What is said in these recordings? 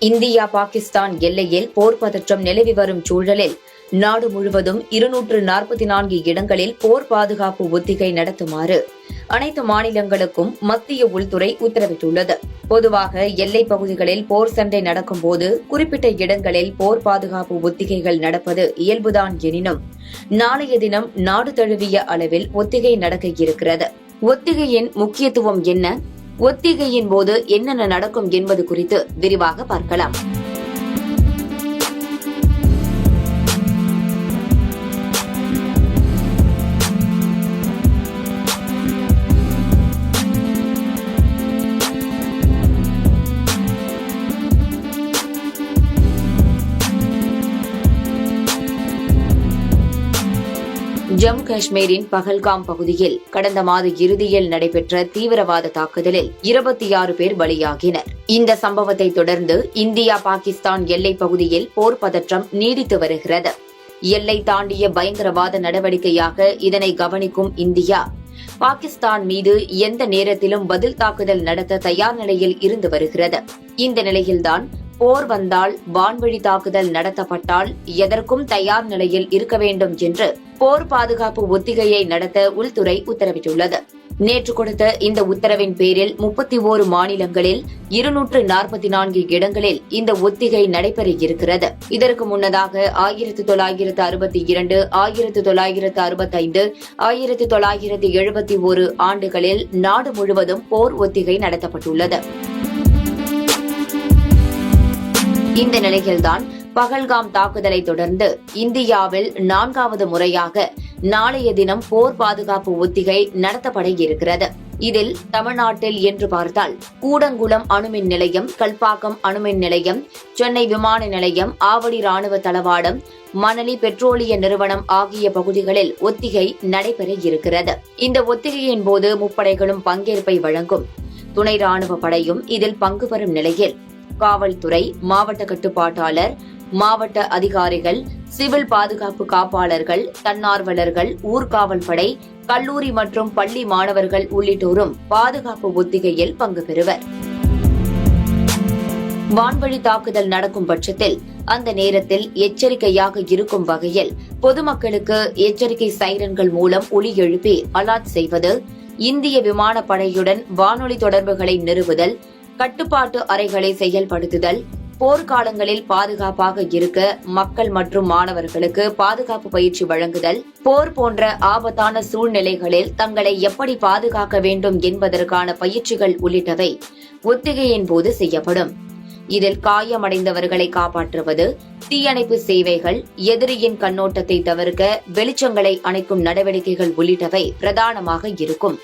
India Pakistan எல்லையில் போர் பதற்றம் நிலவி வரும் சூழலில் நாடு முழுவதும் இருநூற்று நாற்பத்தி நான்கு இடங்களில் போர் பாதுகாப்பு ஒத்திகை நடத்துமாறு அனைத்து மாநிலங்களுக்கும் மத்திய உள்துறை உத்தரவிட்டுள்ளது. பொதுவாக எல்லைப் பகுதிகளில் போர் சண்டை நடக்கும்போது குறிப்பிட்ட இடங்களில் போர் பாதுகாப்பு ஒத்திகைகள் நடப்பது இயல்புதான் எனினும் நாளைய தினம் நாடு தழுவிய அளவில் ஒத்திகை நடக்க இருக்கிறது ஒத்திகையின் முக்கியத்துவம் என்ன? ஒத்திகையின் போது என்னென்ன நடக்கும் என்பது குறித்து விரிவாக பார்க்கலாம். ஜம்மு காஷ்மீரின் பகல்காம் பகுதியில் கடந்த மாத இறுதியில் நடைபெற்ற தீவிரவாத தாக்குதலில் இருபத்தி ஆறு பேர் பலியாகினர். இந்த சம்பவத்தை தொடர்ந்து இந்தியா பாகிஸ்தான் எல்லைப் பகுதியில் போர் பதற்றம் நீடித்து வருகிறது. எல்லை தாண்டிய பயங்கரவாத நடவடிக்கையாக இதனை கவனிக்கும் இந்தியா பாகிஸ்தான் மீது எந்த நேரத்திலும் பதில் தாக்குதல் நடத்த தயார் நிலையில் இருந்து வருகிறது. இந்த நிலையில்தான் போர் வந்தால் வான்வழி தாக்குதல் நடத்தப்பட்டால் எதற்கும் தயார் நிலையில் இருக்க வேண்டும் என்று போர் பாதுகாப்பு ஒத்திகையை நடத்த உள்துறை உத்தரவிட்டுள்ளது. நேற்று கொடுத்த இந்த உத்தரவின் பேரில் முப்பத்தி ஓரு மாநிலங்களில் இருநூற்று நாற்பத்தி நான்கு இடங்களில் இந்த ஒத்திகை நடைபெற இருக்கிறது இதற்கு முன்னதாக ஆயிரத்து தொள்ளாயிரத்து அறுபத்தி இரண்டு ஆயிரத்து தொள்ளாயிரத்து அறுபத்தைந்து ஆயிரத்து தொள்ளாயிரத்து எழுபத்தி ஒரு ஆண்டுகளில் நாடு முழுவதும் போர் ஒத்திகை நடத்தப்பட்டுள்ளது. இந்த நிலையில்தான் பகல்காம் தாக்குதலை தொடர்ந்து இந்தியாவில் நான்காவது முறையாக நாளைய தினம் போர் பாதுகாப்பு ஒத்திகை நடத்தப்பட இருக்கிறது. இதில் தமிழ்நாட்டில் என்று பார்த்தால் கூடங்குளம் அணுமின் நிலையம் கல்பாக்கம் அணுமின் நிலையம் சென்னை விமான நிலையம் ஆவடி ராணுவ தளவாடம் மணலி பெட்ரோலிய நிறுவனம் ஆகிய பகுதிகளில் ஒத்திகை நடைபெற இருக்கிறது. இந்த ஒத்திகையின் போது முப்படைகளும் பங்கேற்பை வழங்கும். துணை ராணுவ படையும் இதில் பங்கு பெறும் நிலையில் காவல்துறை மாவட்ட கட்டுப்பாட்டாளர் மாவட்ட அதிகாரிகள் சிவில் பாதுகாப்பு காப்பாளர்கள் தன்னார்வலர்கள் ஊர்காவல் படை கல்லூரி மற்றும் பள்ளி மாணவர்கள் உள்ளிட்டோரும் பாதுகாப்பு ஒத்திகையில் பங்கு பெறுவர். வான்வழி தாக்குதல் நடக்கும் பட்சத்தில் அந்த நேரத்தில் எச்சரிக்கையாக இருக்கும் வகையில் பொதுமக்களுக்கு எச்சரிக்கை சைரன்கள் மூலம் ஒலி எழுப்பி அலாட் செய்வது இந்திய விமானப்படையுடன் வானொலி தொடர்புகளை நிறுவுதல் கட்டுப்பாட்டு அறைகளை செயல்படுத்துதல் போர்க்காலங்களில் பாதுகாப்பாக இருக்க மக்கள் மற்றும் மாணவர்களுக்கு பாதுகாப்பு பயிற்சி வழங்குதல் போர் போன்ற ஆபத்தான சூழ்நிலைகளில் தங்களை எப்படி பாதுகாக்க வேண்டும் என்பதற்கான பயிற்சிகள் உள்ளிட்டவை ஒத்திகையின் போது செய்யப்படும். இதில் காயமடைந்தவர்களை காப்பாற்றுவது தீயணைப்பு சேவைகள் எதிரியின் கண்ணோட்டத்தை தவிர்க்க வெளிச்சங்களை அணைக்கும் நடவடிக்கைகள் உள்ளிட்டவை பிரதானமாக இருக்கும்.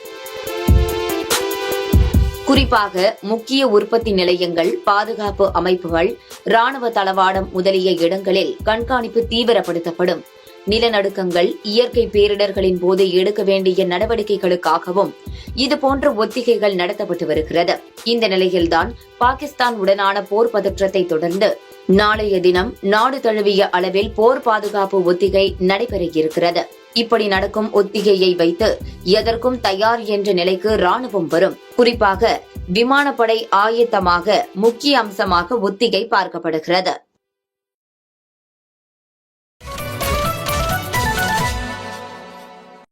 குறிப்பாக முக்கிய உற்பத்தி நிலையங்கள் பாதுகாப்பு அமைப்புகள் ராணுவ தளவாடம் முதலிய இடங்களில் கண்காணிப்பு தீவிரப்படுத்தப்படும். நிலநடுக்கங்கள் இயற்கை பேரிடர்களின் போது எடுக்க வேண்டிய நடவடிக்கைகளுக்காகவும் இதுபோன்ற ஒத்திகைகள் நடத்தப்பட்டு வருகிறது. இந்த நிலையில்தான் பாகிஸ்தான் உடனான போர் பதற்றத்தை தொடர்ந்து நாளைய தினம் நாடு தழுவிய அளவில் போர் பாதுகாப்பு ஒத்திகை நடைபெற இருக்கிறது. இப்படி நடக்கும் ஒத்திகையை வைத்து எதற்கும் தயார் என்ற நிலைக்கு ராணுவம் வரும். குறிப்பாக விமானப்படை ஆயத்தமாக முக்கிய அம்சமாக ஒத்திகை பார்க்கப்படுகிறது.